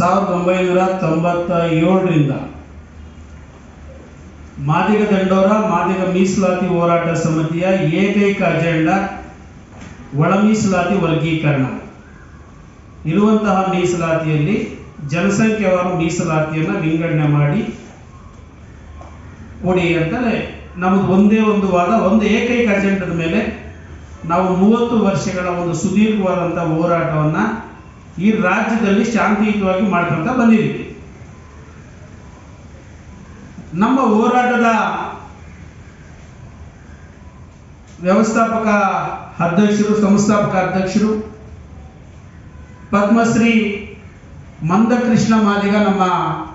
ಸಾವಿರದ ಒಂಬೈನೂರ ತೊಂಬತ್ತ ಏಳರಿಂದ ಮಾದಿಗ ದಂಡೋರ, ಮಾದಿಗ ಮೀಸಲಾತಿ ಹೋರಾಟ ಸಮಿತಿಯ ಏಕೈಕ ಅಜೆಂಡಾ ಒಳ ಮೀಸಲಾತಿ ವರ್ಗೀಕರಣ. ಇರುವಂತಹ ಮೀಸಲಾತಿಯಲ್ಲಿ ಜನಸಂಖ್ಯೆವಾರು ಮೀಸಲಾತಿಯನ್ನು ವಿಂಗಡಣೆ ಮಾಡಿ ಕೊಡಿ ಅಂತಲೇ ನಮ್ಮದು ಒಂದೇ ಒಂದು ವಾದ, ಒಂದು ಏಕೈಕ ಅಜೆಂಡದ ಮೇಲೆ ನಾವು ಮೂವತ್ತು ವರ್ಷಗಳ ಒಂದು ಸುದೀರ್ಘವಾದಂಥ ಹೋರಾಟವನ್ನು ಈ ರಾಜ್ಯದಲ್ಲಿ ಶಾಂತಿಯುತವಾಗಿ ಮಾಡ್ಕೊಂತ ಬಂದಿದೆ. ನಮ್ಮ ಹೋರಾಟದ ವ್ಯವಸ್ಥಾಪಕ ಅಧ್ಯಕ್ಷರು, ಸಂಸ್ಥಾಪಕ ಅಧ್ಯಕ್ಷರು, ಪದ್ಮಶ್ರೀ ಮಂದಕೃಷ್ಣ ಮಾದಿಗ ನಮ್ಮ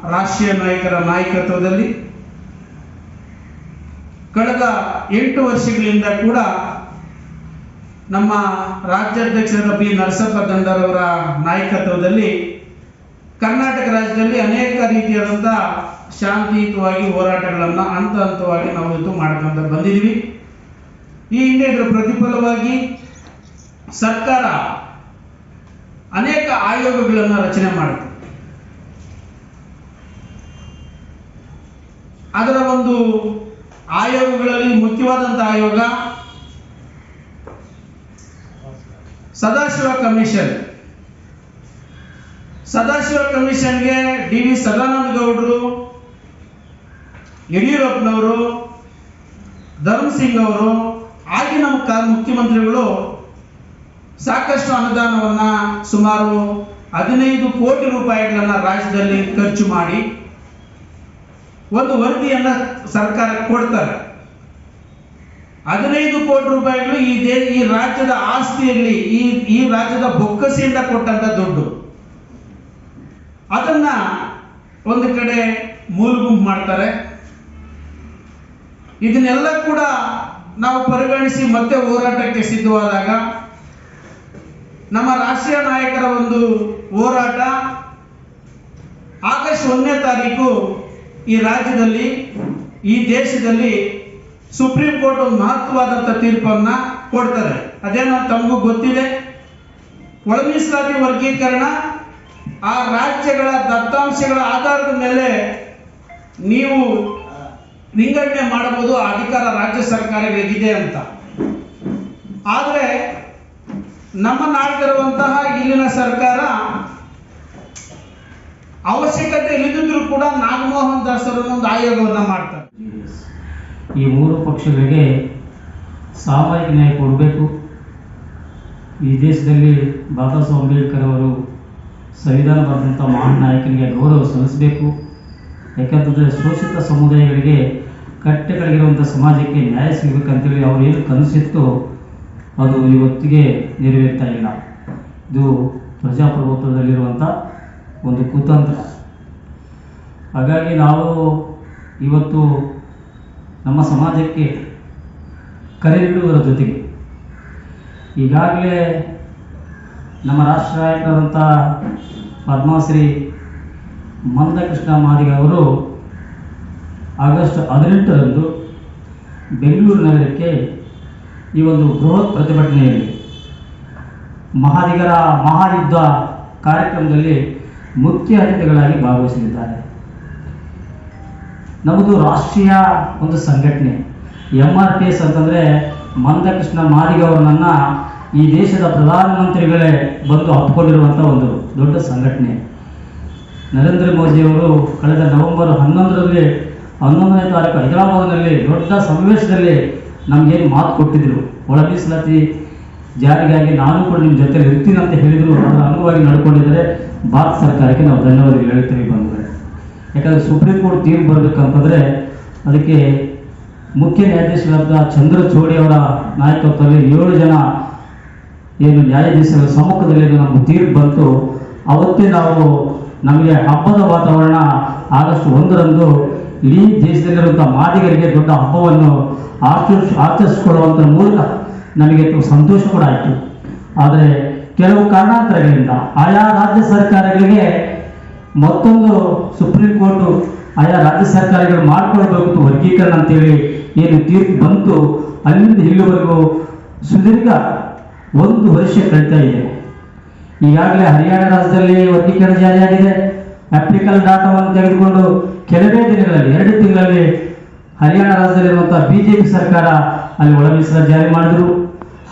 ರಾಷ್ಟ್ರೀಯ ನಾಯಕರ ನಾಯಕತ್ವದಲ್ಲಿ ಕಳೆದ ಎಂಟು ವರ್ಷಗಳಿಂದ ಕೂಡ ನಮ್ಮ ರಾಜ್ಯಾಧ್ಯಕ್ಷರಾದ ಬಿ ನರಸಪ್ಪ ಗಂಧರವರ ನಾಯಕತ್ವದಲ್ಲಿ ಕರ್ನಾಟಕ ರಾಜ್ಯದಲ್ಲಿ ಅನೇಕ ರೀತಿಯಾದಂಥ ಶಾಂತಿಯುತವಾಗಿ ಹೋರಾಟಗಳನ್ನು ಹಂತ ಹಂತವಾಗಿ ನಾವು ಇವತ್ತು ಮಾಡ್ಕೊಂತ ಬಂದಿದ್ದೀವಿ. ಈ ಹಿಂದೆ ಇದರ ಪ್ರತಿಫಲವಾಗಿ ಸರ್ಕಾರ ಅನೇಕ ಆಯೋಗಗಳನ್ನು ರಚನೆ ಮಾಡುತ್ತೆ. ಅದರ ಒಂದು ಆಯೋಗಗಳಲ್ಲಿ ಮುಖ್ಯವಾದಂಥ ಆಯೋಗ ಸದಾಶಿವ ಕಮಿಷನ್. ಸದಾಶಿವ ಕಮಿಷನ್ಗೆ ಡಿ ವಿ ಸದಾನಂದ ಗೌಡರು ಯಡಿಯೂರಪ್ಪನವರು, ಧರ್ಮ್ ಸಿಂಗ್ ಅವರು, ಆಗಿನ ಮುಖ್ಯಮಂತ್ರಿಗಳು ಸಾಕಷ್ಟು ಅನುದಾನವನ್ನ ಸುಮಾರು ಹದಿನೈದು ಕೋಟಿ ರೂಪಾಯಿಗಳನ್ನ ರಾಜ್ಯದಲ್ಲಿ ಖರ್ಚು ಮಾಡಿ ಒಂದು ವರದಿಯನ್ನ ಸರ್ಕಾರಕ್ಕೆ ಕೊಡ್ತಾರೆ. ಹದಿನೈದು ಕೋಟಿ ರೂಪಾಯಿಗಳು ಈ ದೇ, ಈ ರಾಜ್ಯದ ಆಸ್ತಿಯಲ್ಲಿ, ಈ ಈ ರಾಜ್ಯದ ಬೊಕ್ಕಸೆಯಿಂದ ಕೊಟ್ಟಂತ ದುಡ್ಡು. ಅದನ್ನ ಒಂದು ಕಡೆ ಮೂಲ್ಗುಂಪು ಮಾಡ್ತಾರೆ. ಇದನ್ನೆಲ್ಲ ಕೂಡ ನಾವು ಪರಿಗಣಿಸಿ ಮತ್ತೆ ಹೋರಾಟಕ್ಕೆ ಸಿದ್ಧವಾದಾಗ ನಮ್ಮ ರಾಷ್ಟ್ರೀಯ ನಾಯಕರ ಒಂದು ಹೋರಾಟ ಆಗಸ್ಟ್ ಒಂದನೇ ತಾರೀಕು ಈ ರಾಜ್ಯದಲ್ಲಿ, ಈ ದೇಶದಲ್ಲಿ ಸುಪ್ರೀಂ ಕೋರ್ಟ್ ಒಂದು ಮಹತ್ವವಾದಂಥ ತೀರ್ಪನ್ನ ಕೊಡ್ತಾರೆ. ಅದೇನೋ ತಮಗೂ ಗೊತ್ತಿದೆ. ಒಳ ಮೀಸಲಾತಿ ವರ್ಗೀಕರಣ ಆ ರಾಜ್ಯಗಳ ದತ್ತಾಂಶಗಳ ಆಧಾರದ ಮೇಲೆ ನೀವು ವಿಂಗಡಣೆ ಮಾಡಬಹುದು, ಆ ಅಧಿಕಾರ ರಾಜ್ಯ ಸರ್ಕಾರಗಳಿಗಿದೆ ಅಂತ. ಆದರೆ ನಮ್ಮ ನಾಡಿಗಿರುವಂತಹ ಇಲ್ಲಿನ ಸರ್ಕಾರ ಅವಶ್ಯಕತೆ ಇಲ್ಲದಿದ್ರೂ ಕೂಡ ನಾಗಮೋಹನ್ ದಾಸರನ್ನು ಒಂದು ಆಯೋಗವನ್ನು ಮಾಡ್ತಾರೆ. ಈ ಮೂರು ಪಕ್ಷಗಳಿಗೆ ಸಾಮಾಜಿಕ ನ್ಯಾಯ ಕೊಡಬೇಕು. ಈ ದೇಶದಲ್ಲಿ ಬಾಬಾ ಸಾಹೇಬ್ ಅಂಬೇಡ್ಕರ್ ಅವರು ಸಂವಿಧಾನ ಬರೆದಂಥ ಮಹಾನ್ ನಾಯಕನಿಗೆ ಗೌರವ ಸಲ್ಲಿಸಬೇಕು. ಯಾಕಂತಂದರೆ ಶೋಷಿತ ಸಮುದಾಯಗಳಿಗೆ ಕಟ್ಟೆಗಳಿರುವಂಥ ಸಮಾಜಕ್ಕೆ ನ್ಯಾಯ ಸಿಗಬೇಕಂತೇಳಿ ಅವರು ಏನು ಕನಸಿತ್ತು ಅದು ಇವತ್ತಿಗೆ ನೆರವೇರ್ತಾ ಇಲ್ಲ. ಇದು ಪ್ರಜಾಪ್ರಭುತ್ವದಲ್ಲಿರುವಂಥ ಒಂದು ಕುತಂತ್ರ. ಹಾಗಾಗಿ ನಾವು ಇವತ್ತು ನಮ್ಮ ಸಮಾಜಕ್ಕೆ ಕರೆ ನೀಡುವುದರ ಜೊತೆಗೆ. ಈಗಾಗಲೇ ನಮ್ಮ ರಾಷ್ಟ್ರ ನಾಯಕರಾದಂಥ ಪದ್ಮಶ್ರೀ ಮಂದಕೃಷ್ಣ ಮಾದಿಗ ಅವರು ಆಗಸ್ಟ್ ಹದಿನೆಂಟರಂದು ಬೆಂಗಳೂರು ನಗರಕ್ಕೆ ಈ ಒಂದು ಬೃಹತ್ ಪ್ರತಿಭಟನೆಯಲ್ಲಿ ಮಹಾದಿಗರ ಮಹಾಯುದ್ಧ ಕಾರ್ಯಕ್ರಮದಲ್ಲಿ ಮುಖ್ಯ ಅತಿಥಿಗಳಾಗಿ ಭಾಗವಹಿಸಲಿದ್ದಾರೆ. ನಮ್ಮದು ರಾಷ್ಟ್ರೀಯ ಒಂದು ಸಂಘಟನೆ. ಎಂ ಆರ್ ಪಿ ಎಸ್ ಅಂತಂದರೆ ಮಂದಕೃಷ್ಣ ಮಾದಿಗ ಅವರನ್ನ ಈ ದೇಶದ ಪ್ರಧಾನಮಂತ್ರಿಗಳೇ ಬಂದು ಹಪ್ಪಿಕೊಂಡಿರುವಂಥ ಒಂದು ದೊಡ್ಡ ಸಂಘಟನೆ. ನರೇಂದ್ರ ಮೋದಿಯವರು ಕಳೆದ ನವೆಂಬರ್ ಹನ್ನೊಂದರಲ್ಲಿ, ಹನ್ನೊಂದನೇ ತಾರೀಕು ಹೈದರಾಬಾದ್ನಲ್ಲಿ ದೊಡ್ಡ ಸಮಾವೇಶದಲ್ಲಿ ನಮಗೇನು ಮಾತು ಕೊಟ್ಟಿದ್ರು. ಒಳ ಮೀಸಲಾತಿ ಜಾರಿಗಾಗಿ ನಾನು ಕೂಡ ನಿಮ್ಮ ಜೊತೆ ಇರ್ತೀನಿ ಅಂತ ಹೇಳಿದರು. ಅದರ ಅಂಗವಾಗಿ ನಡ್ಕೊಂಡಿದ್ದಾರೆ. ಭಾರತ ಸರ್ಕಾರಕ್ಕೆ ನಾವು ಧನ್ಯವಾದಗಳು ಹೇಳ್ತೀವಿ ಬಂದರೆ ಯಾಕಂದರೆ ಸುಪ್ರೀಂ ಕೋರ್ಟ್ ತೀರ್ಪು ಬರಬೇಕಂತಂದರೆ ಅದಕ್ಕೆ ಮುಖ್ಯ ನ್ಯಾಯಾಧೀಶರಾದ ಚಂದ್ರಚೋಡಿ ಅವರ ನಾಯಕತ್ವದಲ್ಲಿ ಏಳು ಜನ ಏನು ನ್ಯಾಯಾಧೀಶರ ಸಮ್ಮುಖದಲ್ಲಿ ನಮ್ಮ ತೀರ್ಪು ಬಂತು. ಅವತ್ತೇ ನಾವು ನಮಗೆ ಹಬ್ಬದ ವಾತಾವರಣ ಆಗಸ್ಟ್ ಒಂದರಂದು ಇಡೀ ದೇಶದಲ್ಲಿರುವಂಥ ಮಾದಿಗರಿಗೆ ದೊಡ್ಡ ಹಬ್ಬವನ್ನು ಆಚರಿಸ್, ಆಚರಿಸಿಕೊಳ್ಳುವಂಥ ಮೂಲಕ ನಮಗೆ ಸಂತೋಷ ಕೂಡ ಆಯಿತು. ಆದರೆ ಕೆಲವು ಕಾರಣಾಂತರಗಳಿಂದ ಆಯಾ ರಾಜ್ಯ ಸರ್ಕಾರಗಳಿಗೆ ಮತ್ತೊಂದು ಸುಪ್ರೀಂ ಕೋರ್ಟು ಆಯಾ ರಾಜ್ಯ ಸರ್ಕಾರಗಳು ಮಾಡ್ಕೊಳ್ಬೇಕು ವರ್ಗೀಕರಣ ಅಂತೇಳಿ ಏನು ತೀರ್ಪು ಬಂತು, ಅಲ್ಲಿಂದ ಇಲ್ಲಿವರೆಗೂ ಸುದೀರ್ಘ ಒಂದು ವರ್ಷ ಕಳೀತಾ ಇದೆ. ಈಗಾಗಲೇ ಹರಿಯಾಣ ರಾಜ್ಯದಲ್ಲಿ ವರ್ಗೀಕರಣ ಜಾರಿಯಾಗಿದೆ ಆಪ್ಟಿಕಲ್ ಡಾಟಾವನ್ನು ತೆಗೆದುಕೊಂಡು ಕೆಲವೇ ದಿನಗಳಲ್ಲಿ, ಎರಡು ತಿಂಗಳಲ್ಲಿ ಹರಿಯಾಣ ರಾಜ್ಯದಲ್ಲಿರುವಂತಹ ಬಿಜೆಪಿ ಸರ್ಕಾರ ಅಲ್ಲಿ ಒಳ ಜಾರಿ ಮಾಡಿದರು.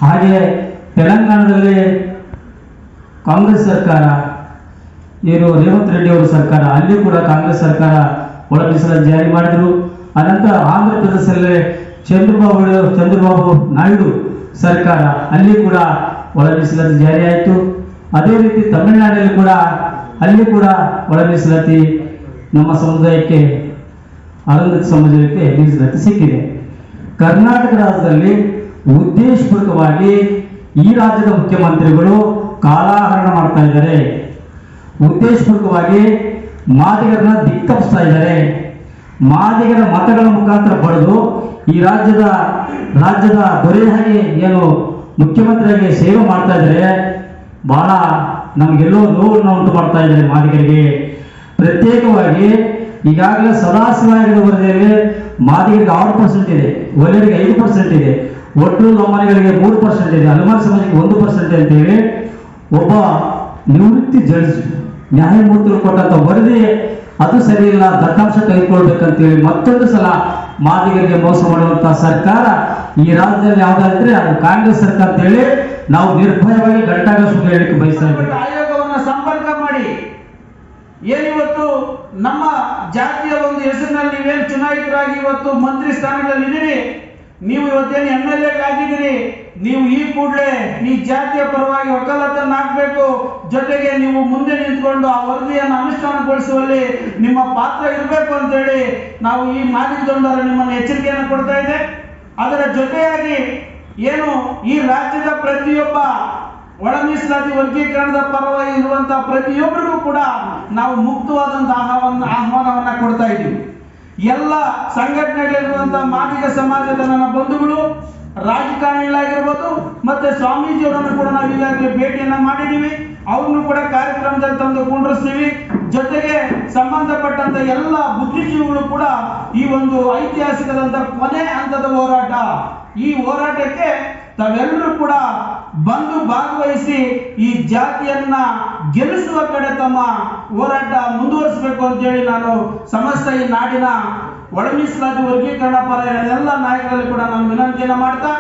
ಹಾಗೆ ತೆಲಂಗಾಣದಲ್ಲಿ ಕಾಂಗ್ರೆಸ್ ಸರ್ಕಾರ ಏನು ರೇವಂತ್ ರೆಡ್ಡಿ ಅವರ ಸರ್ಕಾರ, ಅಲ್ಲಿ ಕೂಡ ಕಾಂಗ್ರೆಸ್ ಸರ್ಕಾರ ಒಳ ಜಾರಿ ಮಾಡಿದ್ರು. ಅನಂತರ ಆಂಧ್ರ ಪ್ರದೇಶದಲ್ಲೇ ಚಂದ್ರಬಾಬು ಚಂದ್ರಬಾಬು ನಾಯ್ಡು ಸರ್ಕಾರ ಅಲ್ಲಿ ಕೂಡ ಒಳ ಜಾರಿ ಆಯಿತು. ಅದೇ ರೀತಿ ತಮಿಳುನಾಡಲ್ಲಿ ಕೂಡ ಅಲ್ಲಿ ಕೂಡ ಒಳ ನಮ್ಮ ಸಮುದಾಯಕ್ಕೆ, ಅರುಂಧತಿ ಸಮುದಾಯಕ್ಕೆ ಮೀಸಲಾತಿ ಸಿಕ್ಕಿದೆ. ಕರ್ನಾಟಕ ರಾಜ್ಯದಲ್ಲಿ ಉದ್ದೇಶಪೂರ್ವಕವಾಗಿ ಈ ರಾಜ್ಯದ ಮುಖ್ಯಮಂತ್ರಿಗಳು ಕಾಲಾಹರಣ ಮಾಡ್ತಾ ಇದ್ದಾರೆ. ಉದ್ದೇಶಪೂರ್ವಕವಾಗಿ ಮಾದಿಗರನ್ನ ದಿಕ್ಕಪ್ಪಿಸ್ತಾ ಇದ್ದಾರೆ. ಮಾದಿಗರ ಮತಗಳ ಮುಖಾಂತರ ಪಡೆದು ಈ ರಾಜ್ಯದ ರಾಜ್ಯದ ದೊರೆ ಹಾಗೆ ಏನು ಮುಖ್ಯಮಂತ್ರಿಯಾಗಿ ಸೇವೆ ಮಾಡ್ತಾ ಇದ್ದಾರೆ. ಬಹಳ ನಮಗೆಲ್ಲೋ ನೋವನ್ನು ಉಂಟು ಮಾಡ್ತಾ ಇದ್ದಾರೆ ಮಾದಿಗರಿಗೆ. ಪ್ರತ್ಯೇಕವಾಗಿ ಈಗಾಗಲೇ ಸದಾಶಿವಾಯದ ವರದಿಯಲ್ಲಿ ಮಾದಿಗರಿಗೆ ಆರು ಪರ್ಸೆಂಟ್ ಇದೆ, ಒಲೆಯರಿಗೆ ಐದು ಪರ್ಸೆಂಟ್ ಇದೆ, ಒಟ್ಟು ಲಂಬನಿಗಳಿಗೆ ಮೂರು ಪರ್ಸೆಂಟ್ ಇದೆ ಅಲಮಾರಿ ಸಮಾಜಕ್ಕೆ ಒಂದು ಪರ್ಸೆಂಟ್ ಅಂತೇಳಿ ಒಬ್ಬ ನಿವೃತ್ತಿ ಜಡ್ಜ್ ನ್ಯಾಯಮೂರ್ತಿಗಳು ಕೊಟ್ಟಂತ ವರದಿ, ಅದು ಸರಿ ಇಲ್ಲ, ದತ್ತಾಂಶ ತೆಗೆದುಕೊಳ್ಬೇಕಂತೇಳಿ ಮತ್ತೊಂದು ಸಲ ಮಾದಿಗರಿಗೆ ಮೋಸ ಮಾಡುವಂತ ಸರ್ಕಾರ ಈ ರಾಜ್ಯದಲ್ಲಿ ಯಾವ್ದಾದ್ರೆ ಅದು ಕಾಂಗ್ರೆಸ್ ಸರ್ಕಾರ ಅಂತ ಹೇಳಿ ನಾವು ನಿರ್ಭಯವಾಗಿ ಗಂಟಾಗ ಹೇಳಿಕ್ಕೆ ಬಯಸ್ತಾ ಇದ್ದೇವೆ. ಆಯೋಗವನ್ನ ಸಂಪರ್ಕ ಮಾಡಿ. ಏನಿವತ್ತು ನಮ್ಮ ಜಾತಿಯ ಒಂದು ಹೆಸರಿನಲ್ಲಿ ನೀವೇನು ಚುನಾಯಿತರಾಗಿ ಇವತ್ತು ಮಂತ್ರಿ ಸ್ಥಾನಗಳಲ್ಲಿ ಇದ್ದೀರಿ ನೀವು ಇವತ್ತೇನು ಎಂ ಎಲ್ ಆಗಿದ್ದೀರಿ? ನೀವು ಈ ಕೂಡಲೇ ಈ ಜಾತಿಯ ಪರವಾಗಿ ಒಕ್ಕಲತನ ಹಾಕಬೇಕು ಜೊತೆಗೆ ನೀವು ಮುಂದೆ ನಿಂತ್ಕೊಂಡು ಆ ವರದಿಯನ್ನು ಅನುಷ್ಠಾನಗೊಳಿಸುವಲ್ಲಿ ನಿಮ್ಮ ಪಾತ್ರ ಇರಬೇಕು ಅಂತೇಳಿ ನಾವು ಈ ದೊಂಡರ ನಿಮ್ಮನ್ನು ಎಚ್ಚರಿಕೆಯನ್ನು ಕೊಡ್ತಾ ಇದೆ ಅದರ ಜೊತೆಯಾಗಿ ಏನು ಈ ರಾಜ್ಯದ ಪ್ರತಿಯೊಬ್ಬ ಒಳ ಮೀಸಲಾತಿ ವರ್ಗೀಕರಣದ ಪರವಾಗಿ ಇರುವಂತಹ ಪ್ರತಿಯೊಬ್ಬರಿಗೂ ಕೂಡ ನಾವು ಮುಕ್ತವಾದಂತಹ ಆಹ್ವಾನ ಆಹ್ವಾನವನ್ನ ಕೊಡ್ತಾ ಇದ್ದೀವಿ. ಎಲ್ಲ ಸಂಘಟನೆಗಳಿರುವಂತಹ ಮಾದಿಗ ಸಮಾಜದ ನನ್ನ ಬಂಧುಗಳು ರಾಜಕಾರಣಿಗಳಾಗಿರ್ಬೋದು ಮತ್ತೆ ಸ್ವಾಮೀಜಿಯವರನ್ನು ಕೂಡ ನಾವು ಈಗಾಗಲೇ ಭೇಟಿಯನ್ನ ಮಾಡಿದ್ದೀವಿ. ಅವ್ರನ್ನು ಕೂಡ ಕಾರ್ಯಕ್ರಮದಲ್ಲಿ ತಂದು ಕುಂಡ್ರಿಸ್ತೀವಿ ಜೊತೆಗೆ ಸಂಬಂಧಪಟ್ಟಂತ ಎಲ್ಲ ಬುದ್ಧಿಜೀವಿಗಳು ಕೂಡ ಈ ಒಂದು ಐತಿಹಾಸಿಕದಂತ ಕೊನೆ ಹಂತದ ಹೋರಾಟ. ಈ ಹೋರಾಟಕ್ಕೆ ತಾವೆಲ್ಲರೂ ಕೂಡ ಬಂದು ಭಾಗವಹಿಸಿ ಈ ಜಾತಿಯನ್ನ ಗೆಲ್ಲಿಸುವ ಕಡೆ ತಮ್ಮ ಹೋರಾಟ ಮುಂದುವರಿಸಬೇಕು ಅಂತೇಳಿ ನಾನು ಸಮಸ್ತ ಈ ನಾಡಿನ ಒಳ ವರ್ಗೀಕರಣ ಪರ ಎಲ್ಲ ನಾಯಕರಲ್ಲಿ ಕೂಡ ನಾನು ವಿನಂತಿಯನ್ನು ಮಾಡ್ತಾ